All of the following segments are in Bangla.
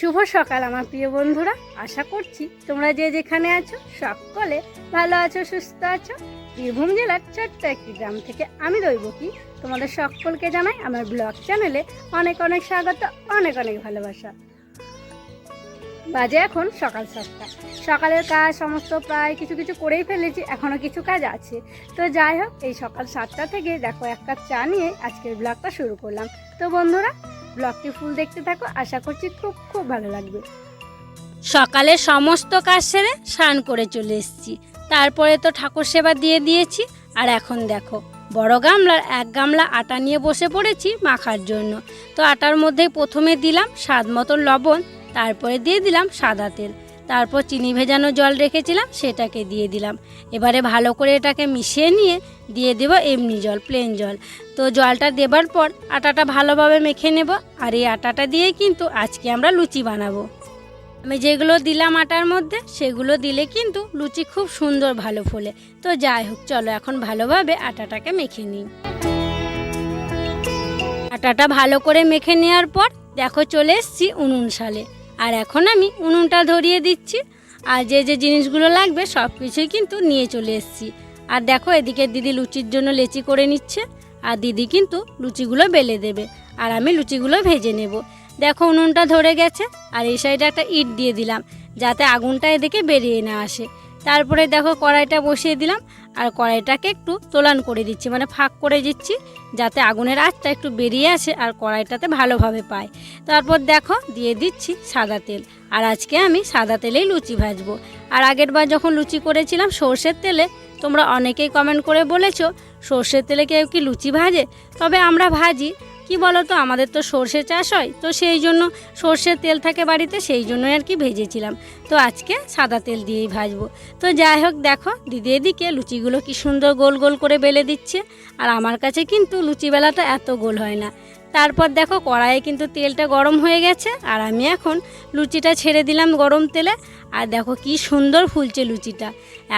শুভ সকাল, আমার প্রিয় বন্ধুরা। আশা করছি তোমরা যে যেখানে আছো, সকলে ভালো আছো, সুস্থ আছো। বীরভূম জেলার ছোট্ট একটি গ্রাম থেকে আমি দৈবকী তোমাদের সকলকে জানাই আমার ব্লগ চ্যানেলে অনেক অনেক স্বাগত, অনেক অনেক ভালোবাসা। বাজে এখন সকাল সাতটা। সকালের কাজ সমস্ত প্রায় কিছু কিছু করেই ফেলেছি এখনও কিছু কাজ আছে। তো যাই হোক, এই সকাল সাতটা থেকে দেখো এক কাপ চা নিয়ে আজকের ব্লগটা শুরু করলাম। তো বন্ধুরা ব্লগটি ফুল দেখতে থাকো, আশা করছি খুব খুব ভালো লাগবে। সকালে সমস্ত কাজ সেরে স্নান করে চলে এসেছি। তারপরে তো ঠাকুর সেবা দিয়ে দিয়েছি, আর এখন দেখো, বড় গামলার এক গামলা আটা নিয়ে বসে পড়েছি মাখার জন্য। তো আটার মধ্যে প্রথমে দিলাম স্বাদ মতো লবণ, তারপরে দিয়ে দিলাম সাদা তেল। তারপর চিনি ভেজানো জল রেখেছিলাম, সেটাকে দিয়ে দিলাম। এবারে ভালো করে এটাকে মিশিয়ে নিয়ে দিয়ে দেবো এমনি জল প্লেন জল। তো জলটা দেবার পর আটাটা ভালোভাবে মেখে নেব, আর এই আটাটা দিয়ে কিন্তু আজকে আমরা লুচি বানাবো। আমি যেগুলো দিলাম আটার মধ্যে, সেগুলো দিলে কিন্তু লুচি খুব সুন্দর ভালো ফোলে। তো যাই হোক, চলো এখন ভালোভাবে আটাটাকে মেখে নিই। আটাটা ভালো করে মেখে নেওয়ার পর দেখো চলে এসছি উনুন সালে আর এখন আমি উনুনটা ধরিয়ে দিচ্ছি। আর যে যে জিনিসগুলো লাগবে সব কিছুই কিন্তু নিয়ে চলে এসছি। আর দেখো এদিকে দিদি লুচির জন্য লেচি করে নিচ্ছে। আর দিদি কিন্তু লুচিগুলো বেলে দেবে। আর আমি লুচিগুলো ভেজে নেব। দেখো উনুনটা ধরে গেছে। আর এই সাইডে একটা ইট দিয়ে দিলাম, যাতে আগুনটা এদিকে বেরিয়ে না আসে। তারপরে দেখো কড়াইটা বসিয়ে দিলাম, আর কড়াইটাকে একটু তোলান করে দিচ্ছি মানে ফাঁক করে দিচ্ছি, যাতে আগুনের আঁচটা একটু বেরিয়ে আসে আর কড়াইটাতে ভালোভাবে পায়। তারপর দেখো দিয়ে দিচ্ছি সাদা তেল, আর আজকে আমি সাদা তেলেই লুচি ভাজবো। আর আগের বার যখন লুচি করেছিলাম সর্ষের তেলে, তোমরা অনেকেই কমেন্ট করে বলেছ, সর্ষের তেলে কেউ কি লুচি ভাজে? তবে আমরা ভাজি কি বলো তো আমাদের তো সর্ষে চাষ হয়, তো সেই জন্য সর্ষের তেল থাকে বাড়িতে, সেই জন্যই আর কি ভেজেছিলাম। তো আজকে সাদা তেল দিয়েই ভাজবো। তো যাই হোক, দেখো, দিদি এদিকে লুচিগুলো কি সুন্দর গোল গোল করে বেলে দিচ্ছে, আর আমার কাছে কিন্তু লুচি বেলাটা এত গোল হয় না। তারপর দেখো, কড়াইয়ে কিন্তু তেলটা গরম হয়ে গেছে, আর আমি এখন লুচিটা ছেড়ে দিলাম গরম তেলে, আর দেখো কি সুন্দর ফুলছে লুচিটা।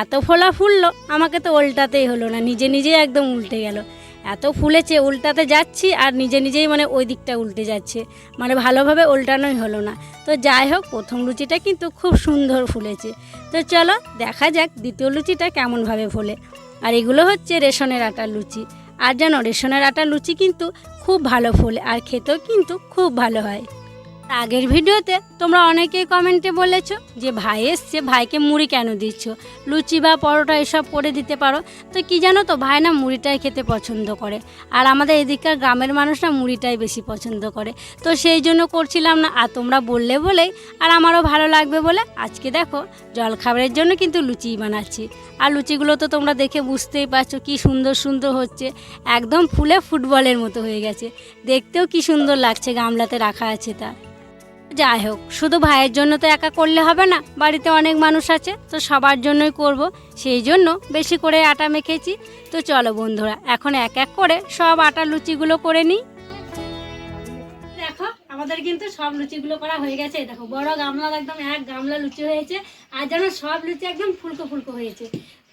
এত ফোলা ফুললো, আমাকে তো উল্টাতেই হলো না, নিজে নিজেই একদম উল্টে গেল। এত ফুলেছে, উল্টাতে যাচ্ছি আর নিজে নিজেই মানে ওই দিকটা উল্টে যাচ্ছে। মানে ভালোভাবে উল্টানোই হলো না। তো যাই হোক, প্রথম লুচিটা কিন্তু খুব সুন্দর ফুলেছে। তো চলো দেখা যাক দ্বিতীয় লুচিটা কেমনভাবে ফোলে। আর এগুলো হচ্ছে রেশনের আটার লুচি। আর যেন রেশনের আটার লুচি কিন্তু খুব ভালো ফোলে আর খেতেও কিন্তু খুব ভালো হয়। আগের ভিডিওতে তোমরা অনেকেই কমেন্টে বলেছ যে ভাই এসছে, ভাইকে মুড়ি কেন দিচ্ছ? লুচি বা পরোটা এসব করে দিতে পারো। তো কি জানো তো, ভাই না মুড়িটাই খেতে পছন্দ করে। আর আমাদের এদিককার গ্রামের মানুষরা মুড়িটাই বেশি পছন্দ করে। তো সেই জন্য করছিলাম না, আর তোমরা বললে বলেই, আর আমারও ভালো লাগবে বলে আজকে দেখো, জলখাবারের জন্য কিন্তু লুচি বানাচ্ছি। আর লুচিগুলো তো তোমরা দেখে বুঝতেই পারছ কি সুন্দর সুন্দর হচ্ছে। একদম ফুলে ফুটবলের মতো হয়ে গেছে। দেখতেও কি সুন্দর লাগছে, গামলাতে রাখা আছে তা। যাই হোক, শুধু ভাইয়ের জন্য তো একা করলে হবে না, বাড়িতে অনেক মানুষ আছে, তো সবার জন্যই করব। সেই জন্য বেশি করে আটা মেখেছি। তো চলো বন্ধুরা, এখন এক এক করে সব আটা লুচিগুলো করে নিই। দেখো, আমাদের কিন্তু সব লুচিগুলো করা হয়ে গেছে। দেখো, বড় গামলা, একদম এক গামলা লুচি হয়েছে, আর যেন সব লুচি একদম ফুলকো ফুলকো হয়েছে।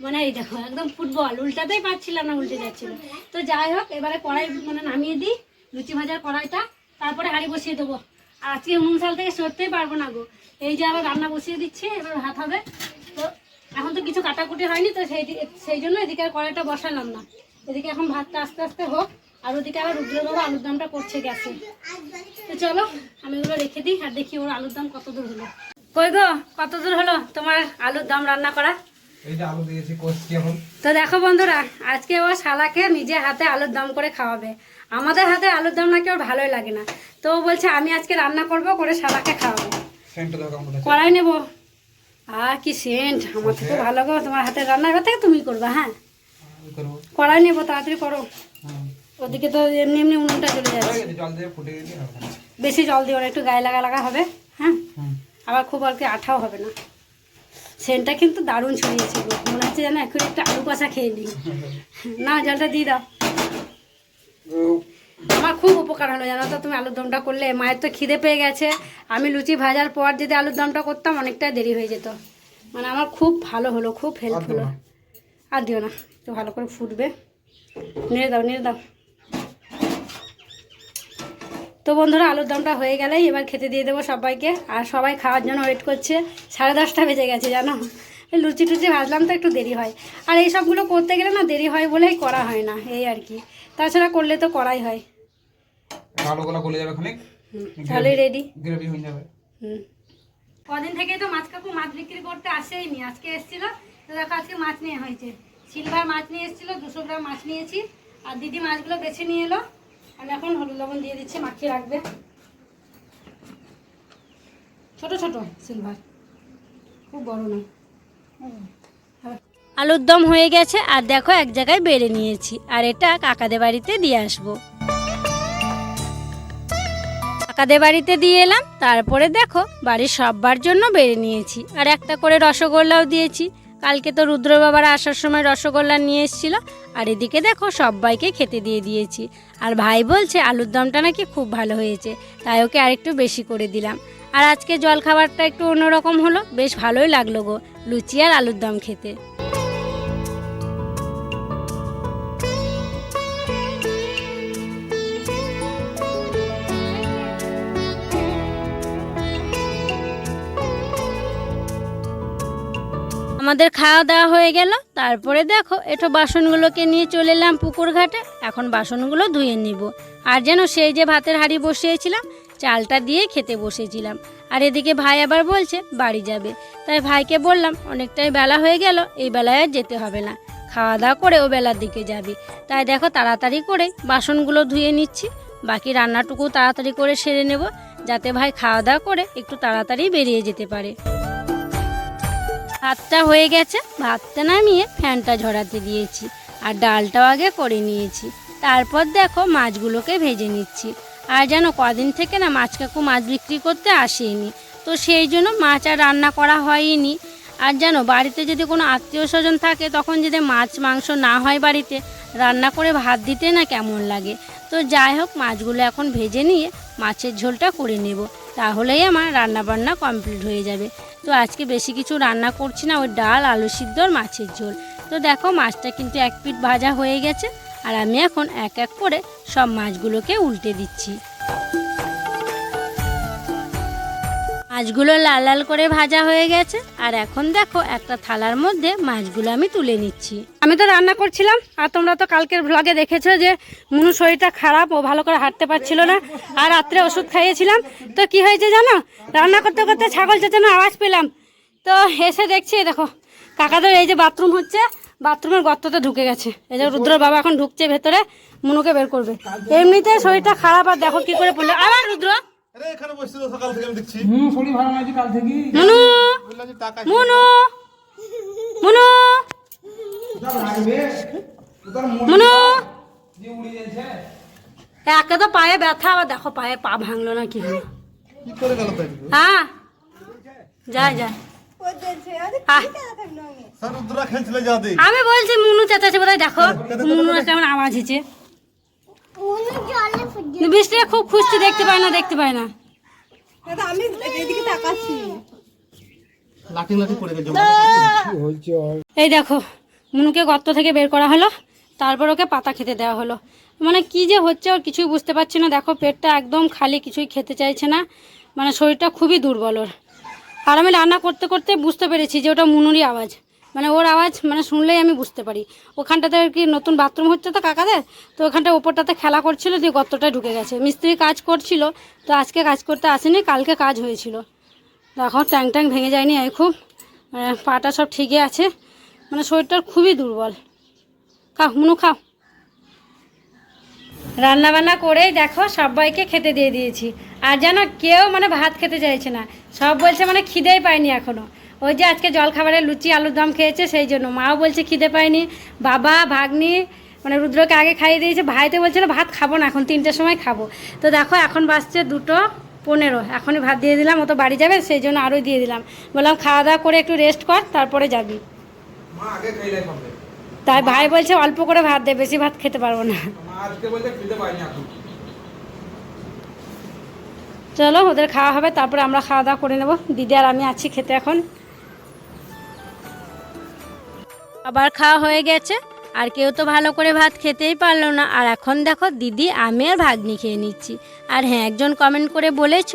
মানে এই দেখো, একদম ফুটবল, উল্টাতেই পারছিলাম না, উল্টে যাচ্ছিল। তো যাই হোক, এবারে কড়াই মানে নামিয়ে দিই, লুচি ভাজার কড়াইটা, তারপরে হাঁড়ি বসিয়ে দেবো। আর আজকে উনুন সাল থেকে সরতেই পারব না গো। এই যে আবার রান্না বসিয়ে দিচ্ছি এবার ভাত হবে। তো এখন তো কিছু কাটাকুটি হয়নি তো সেই সেই জন্য এদিকে আর কড়াইটা বসালাম না। এদিকে এখন ভাতটা আস্তে আস্তে হোক আর ওদিকে আবার রুদ্রবাবু আলুর দামটা করছে গেছে তো চলো আমি এগুলো রেখে দিই আর দেখি ওর আলুর দাম কত দূর হলো। কই গো কত দূর হলো তোমার আলুর দাম রান্না করা? তো দেখো বন্ধুরা আজকে ও শালাকে নিজে হাতে আলুর দম করে খাওয়াবে। আমাদের হাতে আলুর দম নাকি ওর ভালোই লাগে না। তো বলছে আমি আজকে রান্না করব করে শালাকে খাওয়াবো। কড়াই নেব। আর কি সেন্ট আমার থেকে ভালো গো তোমার হাতে রান্না থেকে তুমি করবে হ্যাঁ? কড়াই নেব তাড়াতাড়ি করো। ওদিকে তো এমনি এমনি উনুনটা চলে যাচ্ছে। বেশি জল দিও না একটু গায়ে লাগা লাগা হবে হ্যাঁ? আবার খুব আর কি আঠাও হবে না। সেন্টটা কিন্তু দারুণ ছড়িয়েছে মনে হচ্ছে যেন এখন একটা আলু কষা খেয়ে নিই। না জলটা দিয়ে দাও। আমার খুব উপকার হলো জানো তো তুমি আলুর দমটা করলে। মায়ের তো খিদে পেয়ে গেছে। আমি লুচি ভাজার পর যদি আলুর দমটা করতাম অনেকটাই দেরি হয়ে যেত। মানে আমার খুব ভালো হলো খুব হেল্প হলো। আর দিও না তো ভালো করে ফুটবে। নেড়ে দাও নেড়ে দাও। তো বন্ধুরা আলুর দমটা হয়ে গেলেই এবার খেতে দিয়ে দেবো সবাইকে। আর সবাই খাওয়ার জন্য ওয়েট করছে। সাড়ে দশটা বেজে গেছে জানো? লুচি টুচি ভাজলাম তো একটু দেরি হয়। আর এই সবগুলো করতে গেলে না দেরি হয় বলেই করা হয় না এই আর কি। তাছাড়া করলে তো করাই হয়। আলুগুলো গলে যাবে খানিক। তাহলে রেডি গ্রেভি হয়ে যাবে। হুম। কদিন থেকে তো মাছ কাকু মাছ বিক্রি করতে আসেইনি। আজকে এসেছিল তো দেখো আজকে মাছ নিয়ে হয়েছে। সিলভার মাছ নিয়ে এসেছিল দুশো গ্রাম মাছ নিয়েছি। আর দিদি মাছগুলো বেছে নিয়ে এলো। আমি এখন হলুদ লবণ দিয়ে দিচ্ছি মাখিয়ে রাখবে। ছোট ছোট সিলভার। খুব বড় নয়। আলুর দম হয়ে গেছে, আর দেখো এক জায়গায় বেড়ে নিয়েছি, আর এটা কাকাদের বাড়িতে দিয়ে আসব। কাকাদের বাড়িতে দিয়ে এলাম, তারপরে দেখো বাড়ির সববার জন্য বেড়ে নিয়েছি, আর একটা করে রসগোল্লাও দিয়েছি। কালকে তো রুদ্র বাবার আসার সময় রসগোল্লা নিয়ে এসেছিল, আর এদিকে দেখো সবাইকে খেতে দিয়ে দিয়েছি। আর ভাই বলছে, আলুর দমটা নাকি খুব ভালো হয়েছে, তাই ওকে আরেকটু বেশি করে দিলাম। আর আজকে জল খাবারটা একটু অন্যরকম হলো, বেশ ভালোই লাগল গো, লুচি আর আলুর দম খেতে। আমাদের খাওয়া দাওয়া হয়ে গেল, তারপরে দেখো এটো বাসনগুলোকে নিয়ে চলে এলাম পুকুর ঘাটে, এখন বাসনগুলো ধুয়ে নিব। আর যেন সেই যে ভাতের হাঁড়ি বসিয়েছিলাম চালটা দিয়ে খেতে বসেছিলাম। আর এদিকে ভাই আবার বলছে, বাড়ি যাবে। তাই ভাইকে বললাম, অনেকটাই বেলা হয়ে গেল, এই বেলায় আর যেতে হবে না। খাওয়া দাওয়া করে ও বেলার দিকে যাবি। তাই দেখো তাড়াতাড়ি করে বাসনগুলো ধুয়ে নিচ্ছি। বাকি রান্নাটুকু তাড়াতাড়ি করে সেরে নেব, যাতে ভাই খাওয়া দাওয়া করে একটু তাড়াতাড়ি বেরিয়ে যেতে পারে। ভাতটা হয়ে গেছে, ভাতটা নামিয়ে ফ্যানটা ঝরাতে দিয়েছি। আর ডালটাও আগে করে নিয়েছি। তারপর দেখো মাছগুলোকে ভেজে নিচ্ছি। আর যেন কদিন থেকে না মাছ কাকু মাছ বিক্রি করতে আসেনি। তো সেই জন্য মাছ আর রান্না করা হয়নি। আর যেন বাড়িতে যদি কোনো আত্মীয় স্বজন থাকে, তখন যদি মাছ মাংস না হয় বাড়িতে, রান্না করে ভাত দিতে না কেমন লাগে? তো যাই হোক, মাছগুলো এখন ভেজে নিয়ে মাছের ঝোলটা করে নেব। তাহলেই আমার রান্না বান্না কমপ্লিট হয়ে যাবে। তো আজকে বেশি কিছু রান্না করছি না, ওই ডাল, আলু সিদ্ধ আর মাছের ঝোল। তো দেখো, মাছটা কিন্তু এক পিঠ ভাজা হয়ে গেছে। আর আমি এখন এক এক করে সব মাছগুলোকে উল্টে দিচ্ছি। মাছগুলো লাল লাল করে ভাজা হয়ে গেছে, আর এখন দেখো একটা থালার মধ্যে মাছগুলো আমি তুলে নিচ্ছি। আমি তো রান্না করছিলাম, আর তোমরা তো কালকের ভ্লগে দেখেছ যে মুনু শরীরটা খারাপ, ও ভালো করে হাঁটতে পারছিল না, আর রাত্রে ওষুধ খাইয়েছিলাম। তো কি হয়েছে জানো? রান্না করতে করতে ছাগল চেঁচানোর আওয়াজ পেলাম। তো এসে দেখছি, দেখো, কাকাদের এই যে বাথরুম হচ্ছে বাথরুমের গর্ততে ঢুকে গেছে। এই যে রুদ্র বাবা এখন ঢুকছে ভেতরে মুনুকে বের করবে। এমনিতে শরীরটা খারাপ আর দেখো কি করে পড়ল। আবার রুদ্র? আরে এখানে বসে তো সকাল থেকে আমি দেখছি। হুম শরীর ভালো লাগছে কাল থেকে। মুনু বললাম যে টাকা মুনু! মুনু! লাগবে? তোর মন মুনু! দিয়ে উড়ে যাচ্ছে একে তো পায়ে ব্যথা আবার দেখো পায়ে পা ভাঙলো না কি হলো হ্যাঁ? যায় যায় আহ, স্যার রুদ্রা খেলছিল যা দে আমি বলছি মুনু চেঁচাচ্ছে বোধহয় দেখো। মুনু কেমন আওয়াজ হচ্ছে বৃষ্টিটা খুব খুঁজছি দেখতে পায় না দেখতে পায় না। আমি এদিকে তাকাচ্ছি। এই দেখো মুনুকে গর্ত থেকে বের করা হলো তারপর ওকে পাতা খেতে দেওয়া হলো। মানে কি যে হচ্ছে ওর কিছুই বুঝতে পারছি না। দেখো পেটটা একদম খালি কিছুই খেতে চাইছে না। মানে শরীরটা খুবই দুর্বল ওর। আর আমি রান্না করতে করতে বুঝতে পেরেছি যে ওটা মুনুরই আওয়াজ। মানে ওর আওয়াজ মানে শুনলেই আমি বুঝতে পারি। ওখানটাতে আর কি নতুন বাথরুম হচ্ছে তো কাকাদের, তো ওখানটা ওপরটাতে খেলা করছিল দিয়ে গর্তটায় ঢুকে গেছে। মিস্ত্রি কাজ করছিল, তো আজকে কাজ করতে আসেনি, কালকে কাজ হয়েছিল। দেখো, ট্যাং ট্যাং ভেঙে যায়নি এই খুব। মানে পাটা সব ঠিকই আছে। মানে শরীরটা খুবই দুর্বল। খাও, মুনু খাও। রান্নাবান্না করেই দেখো সবাইকে খেতে দিয়ে দিয়েছি। আর যেন কেউ মানে ভাত খেতে চাইছে না। সব বলছে মানে খিদেই পায়নি এখনও। ওই যে আজকে জল খাবারে লুচি আলুর দম খেয়েছে সেই জন্য। মাও বলছে খিদে পায়নি। বাবা ভাগ্নি মানে রুদ্রকে আগে খাইয়ে দিয়েছে। ভাইতে বলছিল ভাত খাব না এখন তিনটের সময় খাব। তো দেখো এখন বাজছে দুটো পনেরো। এখনই ভাত দিয়ে দিলাম ও তো বাড়ি যাবে সেই জন্য আরও দিয়ে দিলাম। বললাম খাওয়া দাওয়া করে একটু রেস্ট কর তারপরে যাবি। তাই ভাই বলছে অল্প করে ভাত দে বেশি ভাত খেতে পারব না মা আজকে বলতে খেতে পাইনি এখন চলো, ওদের খাওয়া হবে, তারপরে আমরা খাওয়া দাওয়া করে নেব। দিদি আর আমি আছি খেতে এখন। আবার খাওয়া হয়ে গেছে, আর কেউ তো ভালো করে ভাত খেতেই পারল না। আর এখন দেখো, দিদি, আমি আর ভাগ্নি খেয়ে নিচ্ছি। আর হ্যাঁ একজন কমেন্ট করে বলেছ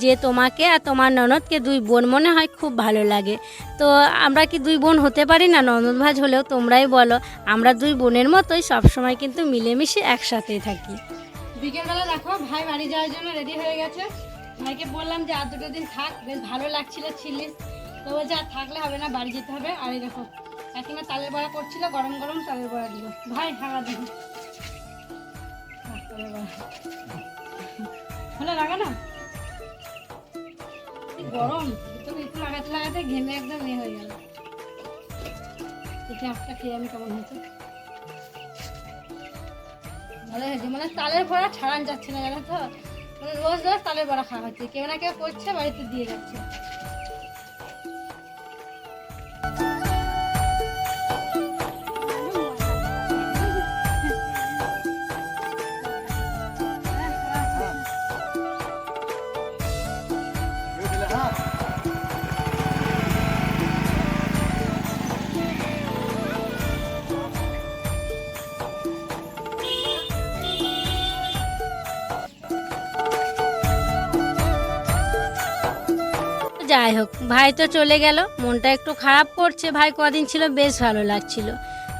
যে তোমাকে আর তোমার ননদকে দুই বোন মনে হয় খুব ভালো লাগে। তো আমরা কি দুই বোন হতে পারি না? ননদ ভাজ হলেও তোমরাই বলো। আমরা দুই বোনের মতোই সবসময় কিন্তু মিলেমিশে একসাথেই থাকি। বিকেলবেলা দেখো, ভাই বাড়ি যাওয়ার জন্য রেডি হয়ে গেছে। ভাইকে বললাম যে আর দুটো দিন থাক, বেশ ভালো লাগছিল ছিলিস তো বলছে, আর থাকলে হবে না, বাড়ি যেতে হবে। আর এই দেখো কাকিমা তালের বড়া করছিল, গরম গরম তালের বড়া দিল। ভাই তালের বড়া। ভালো লাগে না? গরম? তো একটু লাগাতে লাগাতে ঘেমে একদম ইয়ে হয়ে গেল। দেখি একটা খেয়ে আমি কেমন হয়েছে। ভালো হয়েছে। মানে তালের ভরা ছাড়ান যাচ্ছে না জানো তো? মানে রোজ রোজ তালের বড়া খাওয়া হচ্ছে। কেউ না কেউ করছে, বাড়িতে দিয়ে যাচ্ছে। যাই হোক, ভাই তো চলে গেল। মনটা একটু খারাপ করছে, ভাই কদিন ছিল বেশ ভালো লাগছিল।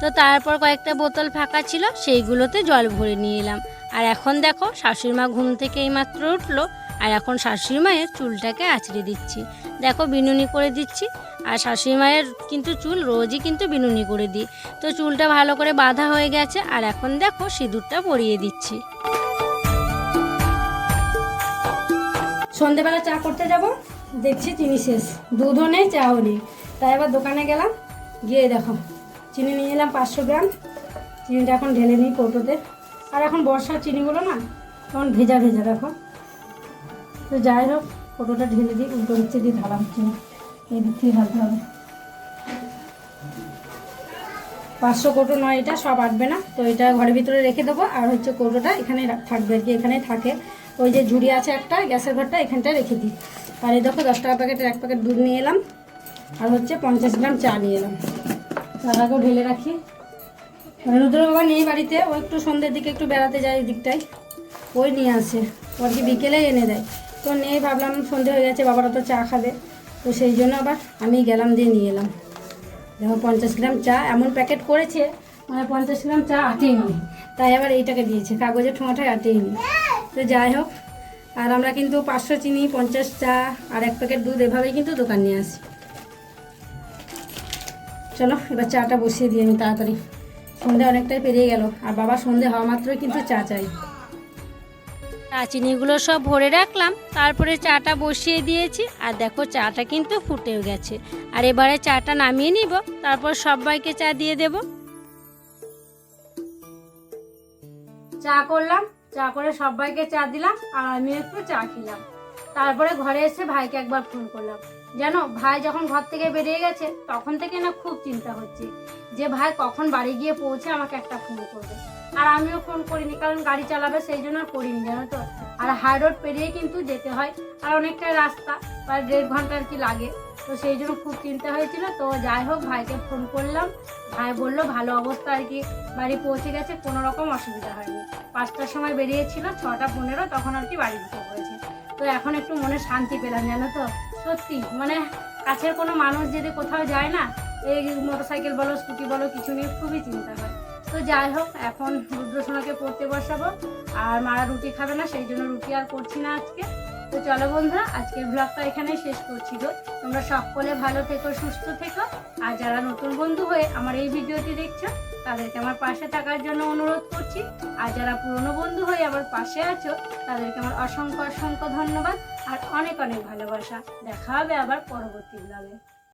তো তারপর কয়েকটা বোতল ফাঁকা ছিল, সেইগুলোতে জল ভরে নিয়ে এলাম। আর এখন দেখো, শাশুড়িমা ঘুম থেকে এইমাত্র উঠল, আর এখন শাশুড়ি মায়ের চুলটাকে আঁচড়ে দিচ্ছি। দেখো, বিনুনি করে দিচ্ছি, আর শাশুড়ি মায়ের কিন্তু চুল রোজই কিন্তু বিনুনি করে দিই। তো চুলটা ভালো করে বাঁধা হয়ে গেছে, আর এখন দেখো, সিঁদুরটা পরিয়ে দিচ্ছি। সন্ধেবেলা চা করতে যাব? দেখছি চিনি শেষ। দুধও নেই, চাও নেই। তাই এবার দোকানে গেলাম, গিয়ে দেখো। চিনি নিয়ে এলাম পাঁচশো গ্রাম। চিনিটা এখন ঢেলে নিই কৌটোতে। আর এখন বর্ষার চিনিগুলো না তখন ভেজা ভেজা, দেখো। তো যাই হোক, কৌটোটা ঢেলে দিই, উল্টো হচ্ছে দিয়ে ঢালা হচ্ছে না এই দিক থেকে ঢালতে হবে। পাঁচশো কৌটো নয় এটা, সব আটবে না। তো এটা ঘরের ভিতরে রেখে দেবো। আর হচ্ছে কৌটোটা এখানে থাকবে আর কি, এখানেই থাকে। ওই যে ঝুড়ি আছে একটা, গ্যাসের ঘরটা এখানটায় রেখে দিই। আর এই দেখো দশ টাকা প্যাকেটের এক প্যাকেট দুধ নিয়ে এলাম। আর হচ্ছে পঞ্চাশ গ্রাম চা নিয়ে এলাম। চাটাকেও ঢেলে রাখি। মানে রুদ্র বাবা নেই বাড়িতে, ও একটু সন্ধ্যের দিকে একটু বেড়াতে যায় এই দিকটায়। ওই নিয়ে আসে ওর কি বিকেলে এনে দেয়। তো নেই ভাবলাম সন্ধে হয়ে গেছে, বাবারা তো চা খাবে। তো সেই জন্য আবার আমি গেলাম দিয়ে নিয়ে এলাম। দেখো পঞ্চাশ গ্রাম চা, এমন প্যাকেট করেছে মানে পঞ্চাশ গ্রাম চা আটেই নি তাই আবার এইটাকে দিয়েছে, কাগজের ঠোঁটায় আটেই নি তো যাই হোক আর আমরা কিন্তু পাঁচশো চিনি পঞ্চাশ চা আর এক প্যাকেট দুধ এভাবেই কিন্তু দোকান নিয়ে আসি। চলো এবার চাটা বসিয়ে দিই আমি তাড়াতাড়ি। সন্ধে অনেকটাই পেরিয়ে গেল আর বাবা সন্ধে হওয়া মাত্রই কিন্তু চা চাই। চা চিনিগুলো সব ভরে রাখলাম তারপরে চাটা বসিয়ে দিয়েছি আর দেখো চাটা কিন্তু ফুটেও গেছে। আর এবারে চাটা নামিয়ে নিব তারপর সবাইকে চা দিয়ে দেব। চা করলাম চা করে সবাইকে চা দিলাম আর আমি একটু চা খেলাম। তারপরে ঘরে এসে ভাইকে একবার ফোন করলাম। জানো ভাই যখন ঘর থেকে বেরিয়ে গেছে, তখন থেকে না খুব চিন্তা হচ্ছে যে ভাই কখন বাড়ি গিয়ে পৌঁছে আমাকে একটা ফোন করবে। আর আমিও ফোন করিনি, কারণ গাড়ি চালাবে, সেই জন্য আর করিনি, জানো তো? আর হাই রোড পেরিয়ে কিন্তু যেতে হয়। আর অনেকটা রাস্তা, প্রায় দেড় ঘণ্টা আর কি লাগে। তো সেই জন্য খুব চিন্তা হয়েছিল। তো যাই হোক, ভাইকে ফোন করলাম। ভাই বলল, ভালো অবস্থা আর কি। বাড়ি পৌঁছে গেছে, কোনো রকম অসুবিধা হয়নি। পাঁচটার সময় বেরিয়েছিল, ছটা পনেরো, তখন আর কি বাড়ি ঢুকে পড়েছে। তো এখন একটু মনে শান্তি পেলাম, জানো তো? সত্যি মানে কাছের কোনো মানুষ যদি কোথাও যায় না, এই মোটরসাইকেল বলো, স্কুটি বলো, কিছু নিয়ে খুবই চিন্তা হয়। তো যাই হোক, এখন রুদ্রসোনাকে পড়তে বসাবো। আর মারা রুটি খাবে না, সেই জন্য রুটি আর করছি না আজকে। তো চলো বন্ধুরা, আজকের ব্লগটা এখানে শেষ করছি গো। তোমরা সকলে ভালো থেকো, সুস্থ থেকো। আর যারা নতুন বন্ধু হয়ে আমার এই ভিডিওটি দেখছ, তাদেরকে আমার পাশে থাকার জন্য অনুরোধ করছি। আর যারা পুরনো বন্ধু হয়ে আমার পাশে আছো, তাদেরকে আমার অসংখ্য অসংখ্য ধন্যবাদ। আর অনেক অনেক ভালোবাসা। দেখা হবে আবার পরবর্তী ব্লগে